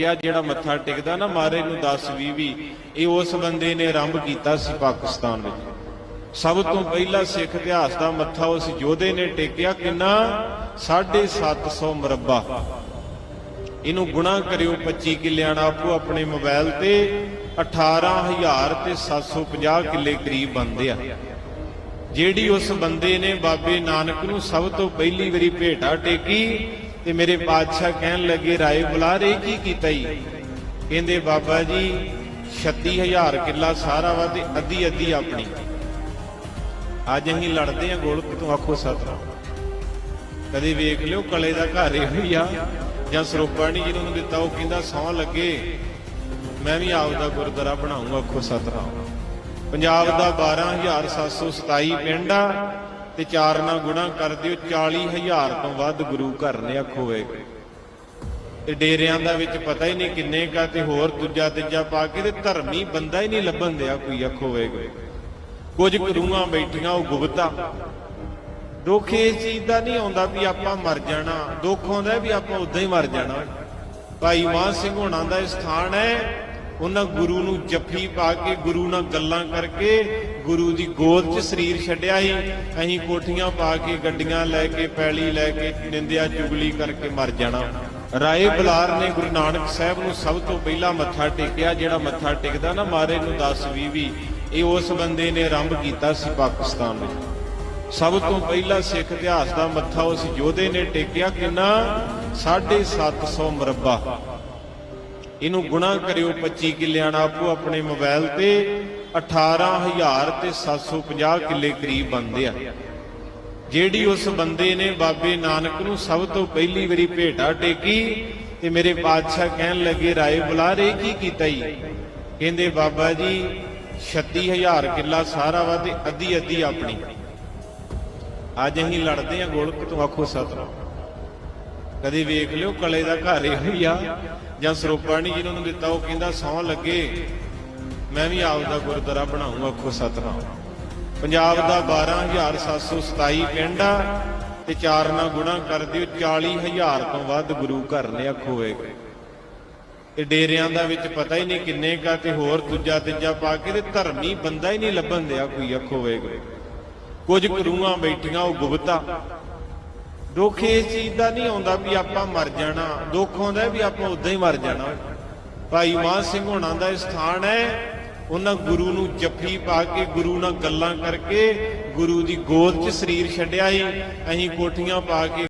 ਟਿਕਿਆ ਜਿਹੜਾ ਮੱਥਾ ਟਿਕਦਾ ਨਾ ਮਾਰੇ ਨੂੰ 10 20 ਵੀ ਇਹ ਉਸ ਬੰਦੇ ਨੇ ਆਰੰਭ ਕੀਤਾ ਸੀ ਪਾਕਿਸਤਾਨ ਵਿੱਚ। ਸਭ ਤੋਂ ਪਹਿਲਾ ਸਿੱਖ ਇਤਿਹਾਸ ਦਾ ਮੱਥਾ ਉਸ ਯੋਧੇ ਨੇ ਟੇਕਿਆ, ਕਿੰਨਾ? 750 ਮੁਰੱਬਾ। ਇਹਨੂੰ ਗੁਣਾ ਕਰਿਓ 25 ਕਿੱਲਿਆਂ ਨਾਲ ਆਪੋ ਆਪਣੇ ਮੋਬਾਈਲ ਤੇ 18000 ਤੇ 750 ਕਿੱਲੇ ਕਰੀਬ ਬੰਦੇ ਆ। ਜਿਹੜੀ ਉਸ ਬੰਦੇ ਨੇ ਬਾਬੇ ਨਾਨਕ ਨੂੰ ਸਭ ਤੋਂ ਪਹਿਲੀ ਵਾਰੀ ਭੇਟਾ ਟੇਕੀ ਤੇ ਮੇਰੇ ਪਾਤਸ਼ਾਹ ਕਹਿਣ ਲੱਗੇ, ਰਾਏ ਬੁਲਾ ਰਹੇ ਕੀ ਕੀਤਾ ਹੀ ਕਹਿੰਦੇ, ਬਾਬਾ ਜੀ 36000 ਕਿੱਲਾ ਸਾਰਾ ਵਾ ਤੇ ਅੱਧੀ ਅੱਧੀ ਆਪਣੀ। ਅੱਜ ਅਸੀਂ ਲੜਦੇ ਆ ਗੋਲਕ, ਤੋਂ ਆਖੋ ਸਤਨਾਮ ਕਦੇ ਵੇਖ ਲਿਓ ਕਲੇ ਦਾ ਘਰ ਇਹੋ ਹੀ ਆ, ਜਾਂ ਸਰੋਪਾ ਨਹੀਂ ਜਿਹਨੂੰ ਨੂੰ ਦਿੱਤਾ, ਉਹ ਕਹਿੰਦਾ, ਸੌ ਲੱਗੇ। ਮੈਂ ਵੀ ਆਪਦਾ ਗੁਰਦੁਆਰਾ ਬਣਾਉਂਗਾ ਆਖੋ ਸਤਰਾ ਪੰਜਾਬ ਦਾ 12727 ਪਿੰਡ ਆ ਤੇ ਚਾਰ ਨਾਲ ਗੁਣਾ ਕਰ ਦਿਓ 40000 ਤੋਂ ਵੱਧ ਗੁਰੂ ਘਰ ਨੇ ਆਖੋ ਵੇ। ਤੇ ਡੇਰਿਆਂ ਦਾ ਵਿੱਚ ਪਤਾ ਹੀ ਨਹੀਂ ਕਿੰਨੇ ਕਾ ਤੇ ਹੋਰ ਦੂਜਾ ਤੀਜਾ ਪਾ ਕੇ ਤੇ ਧਰਮੀ ਬੰਦਾ ਹੀ ਨਹੀਂ ਲੱਭਣ ਦਿਆ ਕੋਈ ਅੱਖ ਹੋਵੇਗਾ ਕੁਝ ਕਰੂਆਂ ਬੈਠੀਆਂ, ਉਹ ਗੁਪਤਾ। ਦੁੱਖ ਇਸ ਚੀਜ਼ ਦਾ ਨਹੀਂ ਆਉਂਦਾ ਵੀ ਆਪਾਂ ਮਰ ਜਾਣਾ, ਦੁੱਖ ਆਉਂਦਾ ਵੀ ਆਪਾਂ ਉਦਾਂ ਹੀ ਮਰ ਜਾਣਾ। ਭਾਈ ਮਾਨ ਸਿੰਘ ਹੋਣਾ ਦਾ ਇਹ ਸਥਾਨ ਹੈ ਉਹਨਾਂ ਗੁਰੂ ਨੂੰ ਜੱਫੀ ਪਾ ਕੇ ਗੁਰੂ ਨਾਲ ਗੱਲਾਂ ਕਰਕੇ ਗੁਰੂ ਦੀ ਗੋਦ 'ਚ ਸਰੀਰ ਛੱਡਿਆ ਸੀ। ਅਸੀਂ ਕੋਠੀਆਂ ਪਾ ਕੇ, ਗੱਡੀਆਂ ਲੈ ਕੇ, ਪੈਲੀ ਲੈ ਕੇ, ਨਿੰਦਿਆ ਚੁਗਲੀ ਕਰਕੇ ਮਰ ਜਾਣਾ। ਰਾਏ ਬਲਾਰ ਨੇ ਗੁਰੂ ਨਾਨਕ ਸਾਹਿਬ ਨੂੰ ਸਭ ਤੋਂ ਪਹਿਲਾਂ ਮੱਥਾ ਟੇਕਿਆ, ਜਿਹੜਾ ਮੱਥਾ ਟੇਕਦਾ ਨਾ ਮਾਰੇ ਨੂੰ 10 20 ਵੀ ਇਹ ਉਸ ਬੰਦੇ ਨੇ ਆਰੰਭ ਕੀਤਾ ਸੀ ਪਾਕਿਸਤਾਨ ਵਿੱਚ। ਸਭ ਤੋਂ ਪਹਿਲਾਂ ਸਿੱਖ ਇਤਿਹਾਸ ਦਾ ਮੱਥਾ ਉਸ ਯੋਧੇ ਨੇ ਟੇਕਿਆ ਕਿੰਨਾ? 750 ਮੁਰੱਬਾ। ਇਹਨੂੰ ਗੁਣਾ ਕਰਿਓ 25 ਕਿੱਲਿਆਂ ਨਾਲ ਆਪੋ ਆਪਣੇ ਮੋਬਾਈਲ ਤੇ 18000 ਤੇ 750 ਕਿੱਲੇ ਕਰੀਬ ਬੰਦੇ ਆ। ਜਿਹੜੀ ਉਸ ਬੰਦੇ ਨੇ ਬਾਬੇ ਨਾਨਕ ਨੂੰ ਸਭ ਤੋਂ ਪਹਿਲੀ ਵਾਰੀ ਭੇਟਾ ਟੇਕੀ ਤੇ ਮੇਰੇ ਪਾਤਸ਼ਾਹ ਕਹਿਣ ਲੱਗੇ, ਰਾਏ ਬੁਲਾ ਰਹੇ ਕੀ ਕੀਤਾ ਹੀ ਕਹਿੰਦੇ, ਬਾਬਾ ਜੀ 36000 ਕਿੱਲਾ ਸਾਰਾ ਵਾ ਤੇ ਅੱਧੀ ਅੱਧੀ ਆਪਣੀ। ਅੱਜ ਅਸੀਂ ਲੜਦੇ ਆ ਗੋਲਕ, ਤੋਂ ਆਖੋ ਸਤਨਾਮ। ਕਦੇ ਵੇਖ ਲਿਓ, ਕਲੇ ਦਾ ਘਰ ਹੀ ਆ। ਜਾਂ ਸਰੋਪਾ ਨਹੀਂ ਜਿਹਨੂੰ ਨੂੰ ਦਿੱਤਾ, ਉਹ ਕਹਿੰਦਾ, ਸੌ ਲੱਗੇ। ਮੈਂ ਵੀ ਆਪਦਾ ਗੁਰਦੁਆਰਾ ਬਣਾਉਂਗਾ ਆਖੋ ਸਤਨਾਮ। ਪੰਜਾਬ ਦਾ 12727 ਪਿੰਡ ਆ ਤੇ ਚਾਰ ਨਾਲ ਗੁਣਾ ਕਰ ਦਿਓ 40000 ਤੋਂ ਵੱਧ ਗੁਰੂ ਘਰ ਨੇ ਆਖੋ ਵੇ। ਤੇ ਡੇਰਿਆਂ ਦਾ ਵਿੱਚ ਪਤਾ ਹੀ ਨਹੀਂ ਕਿੰਨੇ ਕਾ ਤੇ ਹੋਰ ਦੂਜਾ ਤੀਜਾ ਪਾ ਕੇ ਤੇ ਧਰਮੀ ਬੰਦਾ ਹੀ ਨਹੀਂ ਲੱਭਣ ਦਿਆ ਕੋਈ, ਆਖੋ ਹੋਏਗਾ ਕੁਝ ਕਰੂਆਂ ਬੈਠੀਆਂ, ਉਹ ਗੁਪਤਾ। ਦੁੱਖ ਇਸ ਚੀਜ਼ ਦਾ ਨਹੀਂ ਆਉਂਦਾ ਵੀ ਆਪਾਂ ਮਰ ਜਾਣਾ। ਦੁੱਖ ਆਉਂਦਾ ਵੀ ਆਪਾਂ ਉਦਾਂ ਹੀ ਮਰ ਜਾਣਾ। ਭਾਈ ਮਾਨ ਸਿੰਘ ਹੋਣਾ ਦਾ ਸਥਾਨ ਹੈ। ਉਹਨਾਂ ਗੁਰੂ ਨੂੰ ਜੱਫੀ ਪਾ ਕੇ ਗੁਰੂ ਨਾਲ ਗੱਲਾਂ ਕਰਕੇ ਗੁਰੂ ਦੀ ਗੋਦ 'ਚ ਸਰੀਰ ਛੱਡਿਆ ਸੀ। ਅਸੀਂ ਕੋਠੀਆਂ ਪਾ ਕੇ